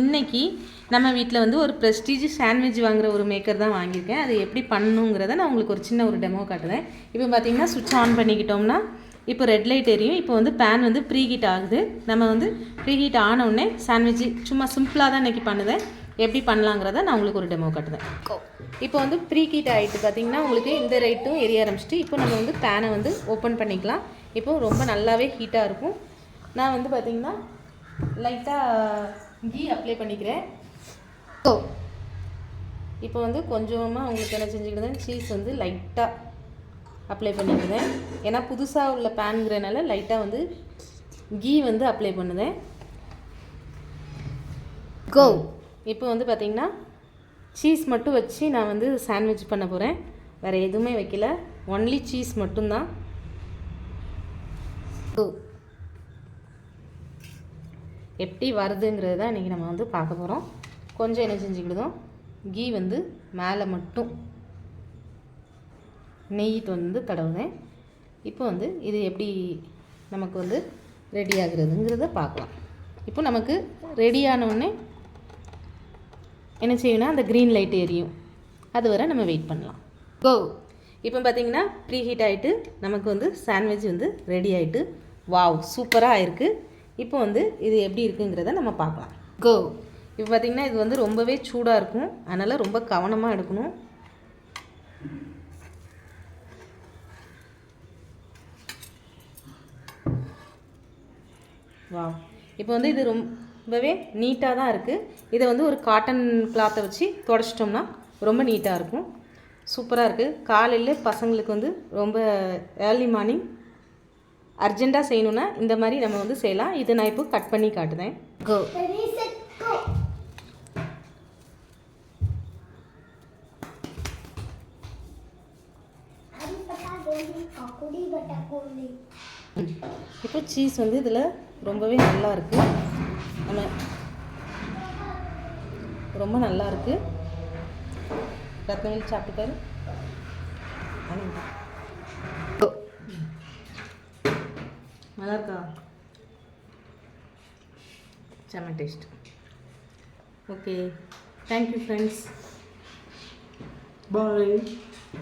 இன்னைக்கு நம்ம வீட்டில் வந்து ஒரு ப்ரெஸ்டீஜ் சாண்ட்விச் வாங்குற ஒரு மேக்கர் தான் வாங்கியிருக்கேன். அது எப்படி பண்ணணுங்கிறத நான் உங்களுக்கு ஒரு சின்ன ஒரு டெமோ காட்டுறேன். இப்போ பார்த்தீங்கன்னா சுவிட்ச் ஆன் பண்ணிக்கிட்டோம்னா இப்போ ரெட் லைட் எரியும். இப்போ வந்து பேன் வந்து ப்ரீ ஹீட் ஆகுது. நம்ம வந்து ப்ரீ ஹீட் ஆன உடனே சாண்ட்விச் சும்மா சிம்பிளாக தான் இன்றைக்கி பண்ணுதேன். எப்படி பண்ணலாங்கிறத நான் உங்களுக்கு ஒரு டெமோ காட்டுறேன். இப்போ வந்து ப்ரீ ஹீட் ஆகிட்டு பார்த்தீங்கன்னா உங்களுக்கு இந்த ரைட்டும் எரிய ஆரம்பிச்சிட்டு இப்போ நம்ம வந்து பேனை வந்து ஓப்பன் பண்ணிக்கலாம். இப்போ ரொம்ப நல்லாவே ஹீட்டாக இருக்கும். நான் வந்து பார்த்தீங்கன்னா லைட்டாக கீ அப்ளை பண்ணிக்கிறேன். ஓ. இப்போ வந்து கொஞ்சமாக உங்களுக்கு என்ன செஞ்சுக்கிட்டேன் சீஸ் வந்து லைட்டாக அப்ளை பண்ணிக்கிறேன். ஏன்னா புதுசாக உள்ள பேனுங்கிறனால லைட்டாக வந்து கீ வந்து அப்ளை பண்ணுதேன். கோ இப்போ வந்து பார்த்திங்கன்னா சீஸ் மட்டும் வச்சு நான் வந்து சாண்ட்விச் பண்ண போகிறேன் வேறு எதுவுமே வைக்கல. ஒன்லி சீஸ் மட்டும்தான். கோ எப்படி வருதுங்கிறது தான் இன்றைக்கி நம்ம வந்து பார்க்க போகிறோம் கொஞ்சம் என்ன செஞ்சுக்கிடுதோம் கீ வந்து மேலே மட்டும் நெய் வந்து தடவுதேன். இப்போ வந்து இது எப்படி நமக்கு வந்து ரெடி ஆகுறதுங்கிறத பார்க்கலாம். இப்போ நமக்கு ரெடி உடனே என்ன செய்யணும்னா அந்த க்ரீன் லைட் எரியும். அது வரை நம்ம வெயிட் பண்ணலாம். கோ இப்போ பார்த்தீங்கன்னா ப்ரீ ஹீட் ஆகிட்டு நமக்கு வந்து சாண்ட்விச் வந்து ரெடி ஆகிட்டு வாவ் சூப்பராக இருக்குது இப்போ வந்து இது எப்படி இருக்குங்கிறத நம்ம பார்க்கலாம். கோ இப்போ பார்த்தீங்கன்னா இது வந்து ரொம்பவே சூடாக இருக்கும். அதனால் ரொம்ப கவனமாக எடுக்கணும். வா இப்போ வந்து இது ரொம்பவே நீட்டாக தான் இருக்குது இதை வந்து ஒரு காட்டன் கிளாத்தை வச்சு தொடச்சிட்டோம்னா ரொம்ப நீட்டாக இருக்கும். சூப்பராக இருக்குது காலையில் பசங்களுக்கு வந்து ரொம்ப ஏர்லி மார்னிங் அர்ஜெண்ட்டாக செய்யணுன்னா இந்த மாதிரி நம்ம வந்து செய்யலாம். இது நான் இப்போ கட் பண்ணி காட்டுதேன் கோ இப்போ சீஸ் வந்து இதில் ரொம்பவே நல்லா இருக்குது நம்ம ரொம்ப நல்லா இருக்குது ரத்னவேல் சாப்பிட்டு பாரு நல்லா இருக்கா செம்ம taste okay thank you friends bye